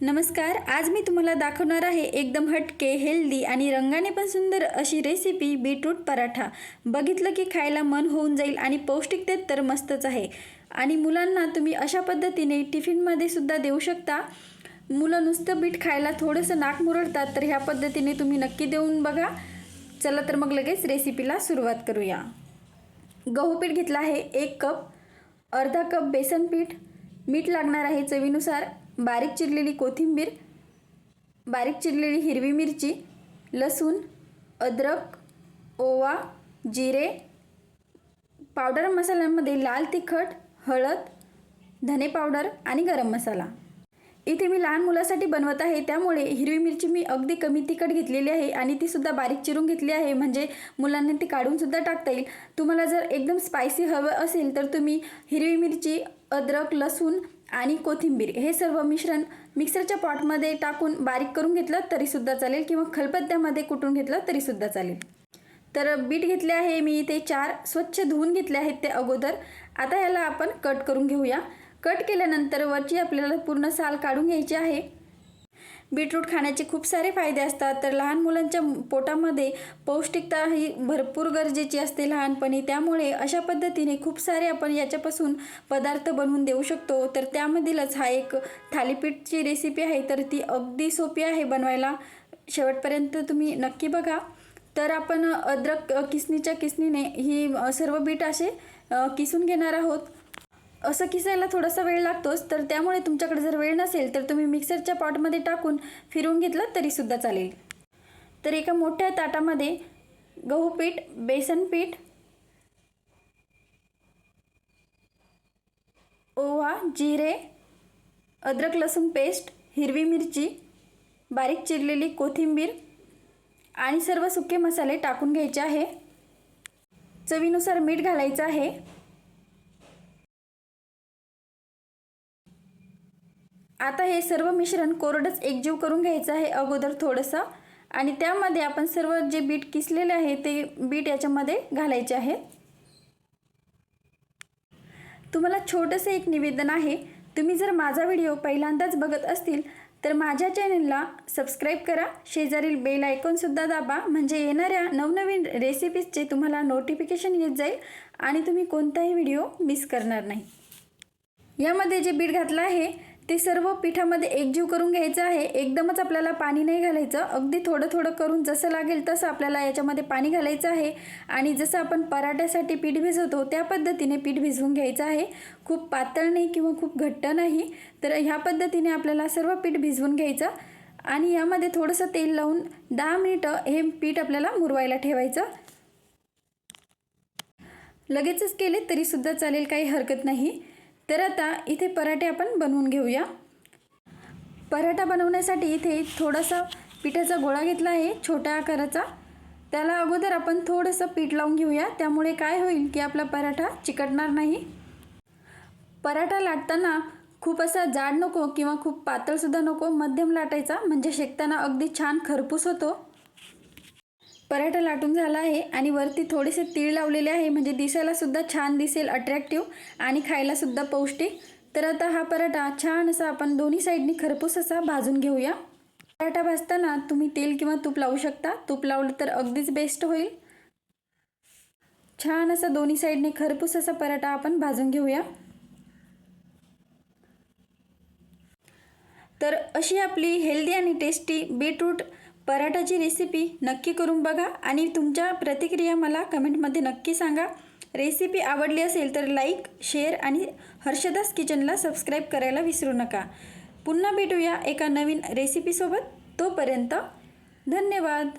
नमस्कार आज मी तुम्हाला दाखवणार आहे एकदम हटके हेल्दी आणि रंगाने पण सुंदर अशी रेसिपी बीटरूट पराठा. बघितलं की खायला मन होऊन जाईल आणि पौष्टिकतेत तर मस्तच आहे. आणि मुलांना तुम्ही अशा पद्धतीने टिफिनमध्ये सुद्धा देऊ शकता. मुलं नुसतं बीट खायला थोडंसं नाक मुरडतात तर ह्या पद्धतीने तुम्ही नक्की देऊन बघा. चला तर मग लगेच रेसिपीला सुरुवात करूया. गहू पीठ घेतलं आहे एक कप अर्धा कप बेसन पीठ. मीठ लागणार आहे चवीनुसार. बारीक चिरलेली कोथिंबीर बारीक चिरलेली हिरवी मिरची लसूण अद्रक ओवा जिरे पावडर मसाल्यांमध्ये लाल तिखट हळद धने पावडर आणि गरम मसाला. इथे मी लहान मुलासाठी बनवत आहे त्यामुळे हिरवी मिरची मी अगदी कमी तिखट घेतलेली आहे आणि ती सुद्धा बारीक चिरून घेतली आहे. म्हणजे मुलांना ती काढून सुद्धा टाकता येईल. तुम्हाला जर एकदम स्पायसी हवं असेल तर तुम्ही हिरवी मिरची अद्रक लसूण आणि कोथिंबीर हे सर्व मिश्रण मिक्सरच्या पॉटमध्ये टाकून बारीक करून घेतलं तरीसुद्धा चालेल किंवा खलबत्त्यामध्ये कुटून घेतलं तरीसुद्धा चालेल. तर बीट घेतले आहे मी इथे चार स्वच्छ धुवून घेतले आहेत ते अगोदर. आता ह्याला आपण कट करून घेऊया. कट केल्यानंतर वरची आपल्याला पूर्ण साल काढून घ्यायची आहे. बीटरूट खाण्याचे खूप सारे फायदे असतात. तर लहान मुलांच्या पोटामध्ये पौष्टिकता ही भरपूर गरजेची असते लहानपणी. त्यामुळे अशा पद्धतीने खूप सारे आपण याच्यापासून पदार्थ बनवून देऊ शकतो. तर त्यामधीलच हा एक थालीपीठची रेसिपी आहे. तर ती अगदी सोपी आहे बनवायला. शेवटपर्यंत तुम्ही नक्की बघा. तर आपण अद्रक किसनीच्या किसनीने ही सर्व बीट असे किसून घेणार आहोत. असं किसायला थोडासा वेळ लागतोच तर त्यामुळे तुमच्याकडे जर वेळ नसेल तर तुम्ही मिक्सरच्या पॉटमध्ये टाकून फिरवून घेतलं तरीसुद्धा चालेल. तर एका मोठ्या ताटामध्ये गहू पीठ बेसन पीठ ओवा जिरे अद्रक लसूण पेस्ट हिरवी मिरची बारीक चिरलेली कोथिंबीर आणि सर्व सुके मसाले टाकून घ्यायचे आहे. चवीनुसार मीठ घालायचं आहे. आता हे सर्व मिश्रण कोरडंच एकजीव करून घ्यायचं आहे अगोदर थोडंसं. आणि त्यामध्ये आपण सर्व जे बीट किसलेले आहे ते बीट याच्यामध्ये घालायचे आहे. तुम्हाला छोटंसं एक निवेदन आहे. तुम्ही जर माझा व्हिडिओ पहिल्यांदाच बघत असतील तर माझ्या चॅनलला सबस्क्राईब करा. शेजारील बेल आयकॉनसुद्धा दाबा. म्हणजे येणाऱ्या नवनवीन रेसिपीजचे तुम्हाला नोटिफिकेशन येत जाईल आणि तुम्ही कोणताही व्हिडिओ मिस करणार नाही. यामध्ये जे बीट घातलं आहे ते सर्व पिठामध्ये एकजीव करून घ्यायचं आहे. एकदमच आपल्याला पाणी नाही घालायचं. अगदी थोडं थोडं करून जसं लागेल तसं आपल्याला याच्यामध्ये पाणी घालायचं आहे. आणि जसं आपण पराठ्यासाठी पीठ भिजवतो त्या पद्धतीने पीठ भिजवून घ्यायचं आहे. खूप पातळ नाही किंवा खूप घट्ट नाही. तर ह्या पद्धतीने आपल्याला सर्व पीठ भिजवून घ्यायचं. आणि यामध्ये थोडंसं तेल लावून दहा मिनिटं हे पीठ आपल्याला मुरवायला ठेवायचं. लगेचच केले तरीसुद्धा चालेल काही हरकत नाही. तर आता इथे पराठे आपण बनवून घेऊया. पराठा बनवण्यासाठी इथे थोडासा पिठाचा गोळा घेतला आहे छोट्या आकाराचा. त्याला अगोदर आपण थोडंसं पीठ लावून घेऊया. त्यामुळे काय होईल की आपला पराठा चिकटणार नाही. पराठा लाटताना खूप असा जाड नको किंवा खूप पातळसुद्धा नको मध्यम लाटायचा. म्हणजे शेकताना अगदी छान खरपूस होतो. पराठा लाटून झाला आहे आणि वरती थोडेसे तीळ लावलेले आहे. म्हणजे दिसायलासुद्धा छान दिसेल अट्रॅक्टिव्ह आणि खायलासुद्धा पौष्टिक. तर आता हा पराठा छान असा आपण दोन्ही साईडनी खरपूस असा भाजून घेऊया. पराठा भाजताना तुम्ही तेल किंवा तूप लावू शकता. तूप लावलं तर अगदीच बेस्ट होईल. छान असा दोन्ही साईडने खरपूस असा पराठा आपण भाजून घेऊया. तर अशी आपली हेल्दी आणि टेस्टी बीटरूट पराठाची रेसिपी नक्की करून बघा आणि तुमच्या प्रतिक्रिया मला कमेंटमध्ये नक्की सांगा. रेसिपी आवडली असेल तर लाईक शेअर आणि हर्षदास किचनला सबस्क्राईब करायला विसरू नका. पुन्हा भेटूया एका नवीन रेसिपीसोबत तोपर्यंत धन्यवाद.